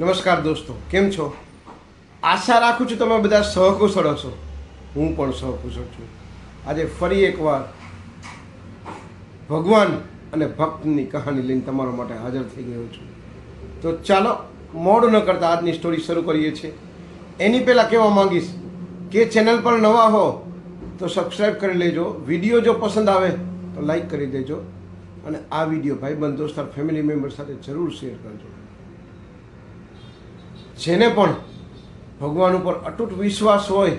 નમસ્કાર દોસ્તો, કેમ છો? આશા રાખું છું તમે બધા સહકુશળ હશો. હું પણ સહકુશળ છું. આજે ફરી એકવાર ભગવાન અને ભક્તની કહાની લઈને તમારા માટે હાજર થઈ ગયો છું. તો ચાલો, મોડું ન કરતા આજની સ્ટોરી શરૂ કરીએ છીએ. એની પહેલાં કહેવા માંગીશ કે ચેનલ પર નવા હો, તો સબસ્ક્રાઈબ કરી લેજો. વીડિયો જો પસંદ આવે, તો લાઈક કરી દેજો. અને આ વીડિયો ભાઈબંધ, દોસ્તાર ફેમિલી મેમ્બર સાથે જરૂર શેર કરજો. જેને પણ ભગવાન ઉપર અતૂટ વિશ્વાસ હોય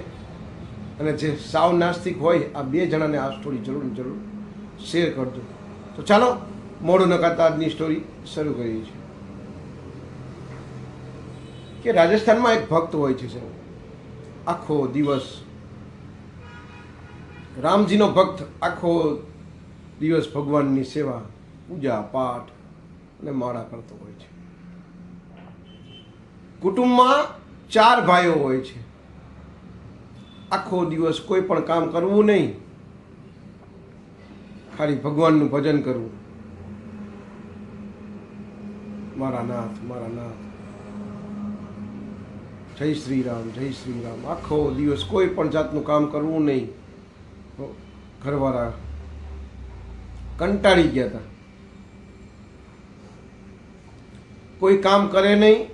અને જે સાવ નાસ્તિક હોય, આ બે જણાને આ સ્ટોરી જરૂર જરૂર શેર કરજો. તો ચાલો, મોડું નકાતા આજની સ્ટોરી શરૂ કરીએ છીએ. કે રાજસ્થાનમાં એક ભક્ત હોય છે સાહેબ. આખો દિવસ રામજીનો ભક્ત આખો દિવસ ભગવાનની સેવા, પૂજા, પાઠ અને માળા કરતો હોય છે. કુટુંબમાં ચાર ભાઈઓ હોય છે. આખો દિવસ કોઈ પણ કામ કરવું નહીં. ખાલી ભગવાનનું ભજન કરવું. મારા નાથ મારા નાથ. જય શ્રી રામ જય શ્રી રામ આખો દિવસ કોઈ પણ જાતનું કામ કરવું નહીં. ઘરવાળા કંટાળી ગયા હતા. કોઈ કામ કરે નહીં.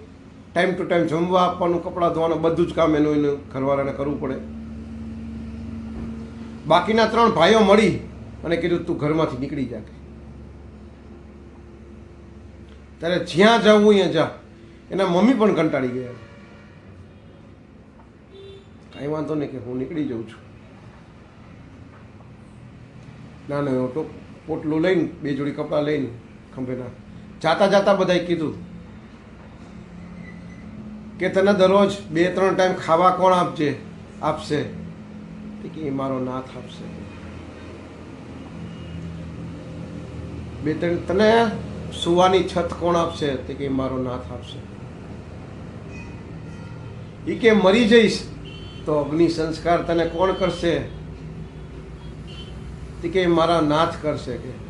ટાઈમ ટુ ટાઈમ જમવા આપવાનું, કપડાં ધોવાનું, બધું જ કામ એનું એનું ઘરવાળાને કરવું પડે. બાકીના ત્રણ ભાઈઓ મળી અને કીધું, તું ઘરમાંથી નીકળી જા. ત્યારે જ્યાં જવું અહીંયા જા. એના મમ્મી પણ કંટાળી ગયા. કાંઈ વાંધો નહીં કે હું નીકળી જાઉં છું. ના ના પોટલું લઈને, બે જોડી કપડાં લઈને ખંભેના. જાતા જાતા બધાએ કીધું કે તને દરરોજ બે, ત્રણ ટાઈમ ખાવા કોણ આપજે? આપશે. કે એ મારો નાથ આપશે. બે, ત્રણ, તને સુવાની છત કોણ આપશે? તે કે મારો નાથ આપશે. એ કે મરી જઈશ, તો અગ્નિ સંસ્કાર તને કોણ કરશે? તે કે મારા નાથ કરશે કે.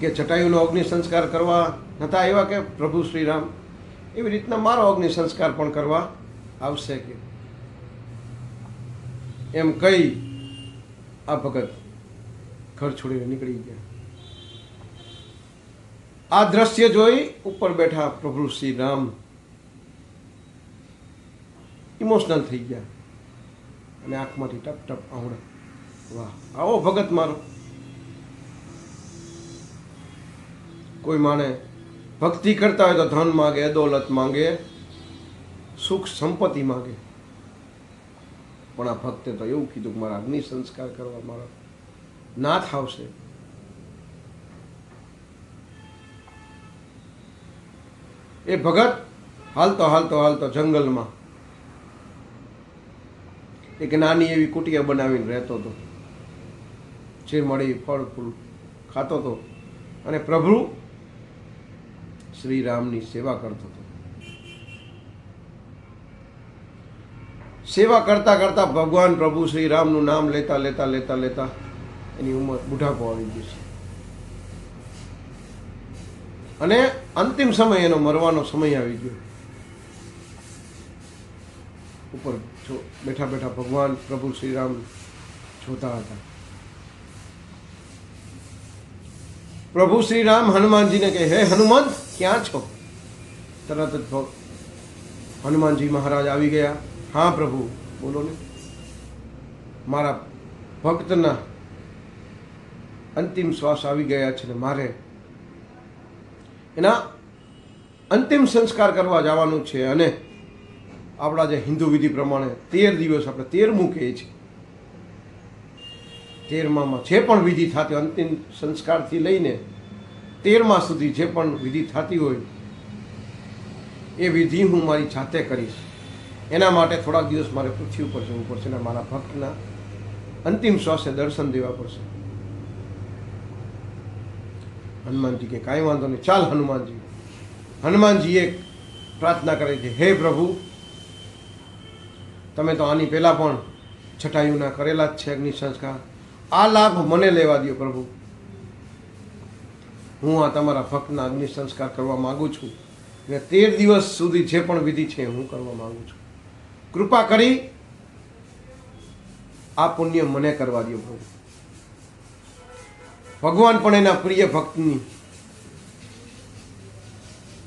કે જટાયુનો અગ્નિ સંસ્કાર કરવા નતા આવ્યા કે પ્રભુ શ્રી રામ એવી રીતના મારો અગ્નિ સંસ્કાર પણ કરવા આવશે કે એમ કહી આ ભગત ઘર છોડીને નીકળી ગયા. આ દ્રશ્ય જોઈ ઉપર બેઠા પ્રભુ શ્રી રામ ઇમોશનલ થઈ ગયા અને આંખમાંથી ટપ ટપ આવડા વાહ, આવો ભગત મારો. કોઈ માણે ભક્તિ કરતા હોય તો ધન માગે દોલત માંગે, સુખ સંપત્તિ માગે. પણ આ ભક્તે તો એવું કીધું કે મારા અગ્નિ સંસ્કાર કરવા મારા નાથ આવશે. એ ભગત હાલતો હાલતો હાલતો જંગલમાં. એક નાની એવી કુટિયા બનાવીને રહેતો હતો. જે મળી ફળ, ફૂલ ખાતો હતો. અને પ્રભુ શ્રી રામની સેવા કરતો હતો. સેવા કરતા કરતા ભગવાન પ્રભુ શ્રી રામનું નામ લેતા લેતા લેતા લેતા એની ઉંમર બુઢાપો આવી ગઈ છે. અને અંતિમ સમય એનો મરવાનો સમય આવી ગયો. ઉપર બેઠા બેઠા ભગવાન પ્રભુ શ્રી રામ જોતા હતા. પ્રભુ શ્રી રામ હનુમાનજીને કહે, હે હનુમંત ક્યાં છો? તરત જ હનુમાનજી મહારાજ આવી ગયા. હા, પ્રભુ, બોલો ને. મારા ભક્તના અંતિમ શ્વાસ આવી ગયા છે ને મારે. એના અંતિમ સંસ્કાર કરવા જવાનું છે અને આપણા જે હિન્દુ વિધિ પ્રમાણે તેર દિવસ આપણે તેરમું કહીએ છીએ. તેરમામાં જે પણ વિધિ થતી અંતિમ સંસ્કારથી લઈને તેરમા સુધી જે પણ વિધિ થતી હોય, એ વિધિ હું મારી જાતે કરીશ. એના માટે થોડાક દિવસ મારે પૃથ્વી ઉપર જવું પડશે અને મારા ભક્તના અંતિમ શ્વાસે દર્શન દેવા પડશે. હનુમાનજી કે, કાંઈ વાંધો નહીં, ચાલ હનુમાનજી. હનુમાનજીએ પ્રાર્થના કરે છે હે પ્રભુ, તમે તો આની પહેલાં પણ છટાયુના કરેલા જ છે અગ્નિ સંસ્કાર. આ લાભ મને લેવા દો પ્રભુ. હું આ તમારા ભક્તના અગ્નિ સંસ્કાર કરવા માગું છું ને તેર દિવસ સુધી જે પણ વિધિ છે હું કરવા માગું છું. કૃપા કરી આ પુણ્ય મને કરવા દો પ્રભુ. ભગવાન પણ એના પ્રિય ભક્તની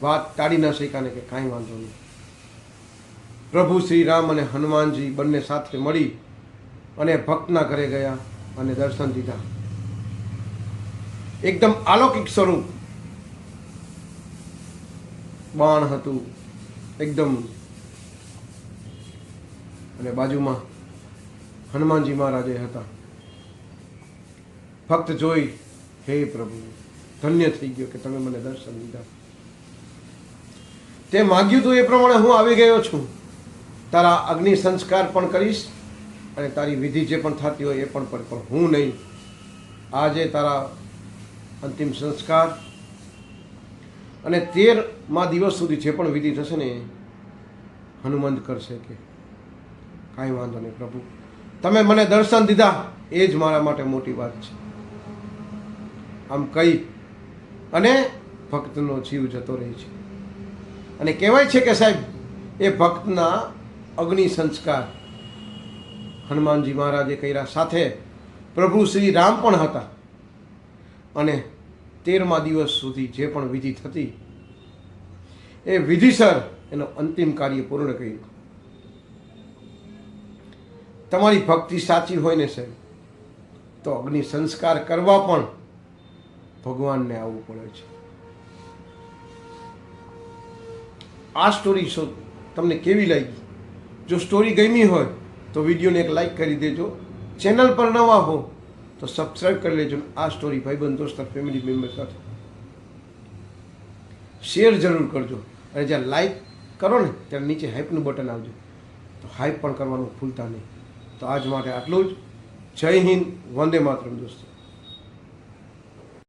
વાત ટાળી ન શક્યા ને કે કાંઈ વાંધો નહીં. પ્રભુ શ્રી રામ અને હનુમાનજી બંને સાથે મળી અને ભક્તના ઘરે ગયા અને દર્શન દીધા. એકદમ અલૌકિક સ્વરૂપ. બાણ હતું. એકદમ. અને બાજુમાં હનુમાનજી મહારાજે હતા. ફક્ત જોઈ, હે પ્રભુ, ધન્ય થઈ ગયો કે તમે મને દર્શન દીધા. તે માગ્યું તું એ પ્રમાણે હું આવી ગયો છું. તારા અગ્નિ સંસ્કાર પણ કરીશ અને તારી વિધિ જે પણ થતી હોય એ પણ પર હું નહીં. આજે તારા અંતિમ સંસ્કાર. અને તેરમાં દિવસ સુધી જે પણ વિધિ થશે ને, હનુમંત કરશે કે કાંઈ વાંધો નહીં પ્રભુ. તમે મને દર્શન દીધા, એ જ મારા માટે મોટી વાત છે. આમ કહી અને ભક્તનો જીવ જતો રહે છે. અને કહેવાય છે કે સાહેબ, એ ભક્તના અગ્નિ સંસ્કાર હનુમાનજી મહારાજે કર્યા સાથે પ્રભુ શ્રી રામ પણ હતા. અને તેરમા દિવસ સુધી જે પણ વિધિ થતી, એ વિધિસર એનો અંતિમ કાર્ય પૂર્ણ કર્યું. તમારી ભક્તિ સાચી હોય ને સાહેબ, તો અગ્નિ સંસ્કાર કરવા પણ ભગવાનને આવવું પડે છે. આ સ્ટોરી શો તમને કેવી લાગી? જો સ્ટોરી ગમી હોય, તો વિડીયોને એક લાઈક કરી દેજો. ચેનલ પર નવા હો તો સબસ્ક્રાઈબ કરી લેજો આ સ્ટોરી ભાઈબંધ દોસ્ત ફેમિલી મેમ્બર સાથે. શેર જરૂર કરજો. અને જ્યાં લાઈક કરો ને ત્યારે નીચે હાઈપનું બટન આવજો. તો હાઈપ પણ કરવાનું ભૂલતા નહીં. તો આજ માટે આટલું જ. જય હિન્દ, વંદે માતરમ દોસ્તો.